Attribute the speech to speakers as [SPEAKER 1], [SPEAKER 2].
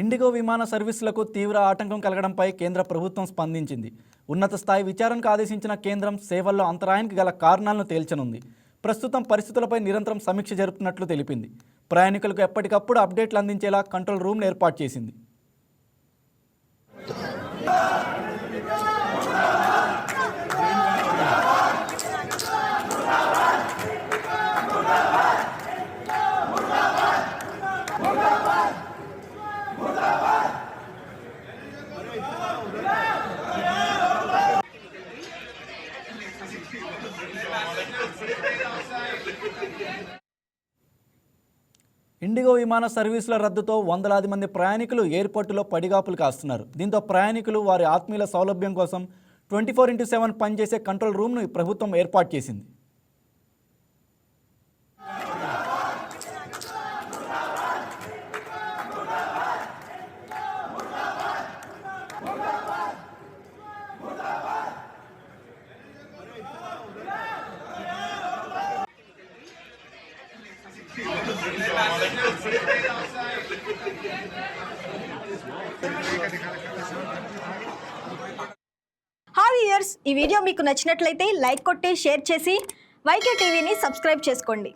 [SPEAKER 1] IndiGo విమాన సర్వీసులకు తీవ్ర ఆటంకం కలగడంపై కేంద్ర ప్రభుత్వం స్పందించింది. ఉన్నత స్థాయి విచారణకు ఆదేశించిన కేంద్రం సేవల్లో అంతరాయానికి గల కారణాలను తేల్చనుంది. ప్రస్తుతం పరిస్థితులపై నిరంతరం సమీక్ష జరుపుతున్నట్లు తెలిపింది. ప్రయాణికులకు ఎప్పటికప్పుడు అప్డేట్లు అందించేలా కంట్రోల్ రూమ్ను ఏర్పాటు చేసింది. ఇండిగో విమాన సర్వీసుల రద్దుతో వందలాది మంది ప్రయాణికులు ఎయిర్పోర్టులో పడిగాపులు కాస్తున్నారు. దీంతో ప్రయాణికులు వారి ఆత్మీయుల సౌలభ్యం కోసం ట్వంటీ ఫోర్ ఇంటూ సెవెన్ పనిచేసే కంట్రోల్ రూమ్ను ప్రభుత్వం ఏర్పాటు చేసింది.
[SPEAKER 2] హాయ్ ఇయర్స్ ఈ వీడియో మీకు నచ్చినట్లయితే లైక్ కొట్టి షేర్ చేసి వైకే టీవీని సబ్స్క్రైబ్ చేసుకోండి.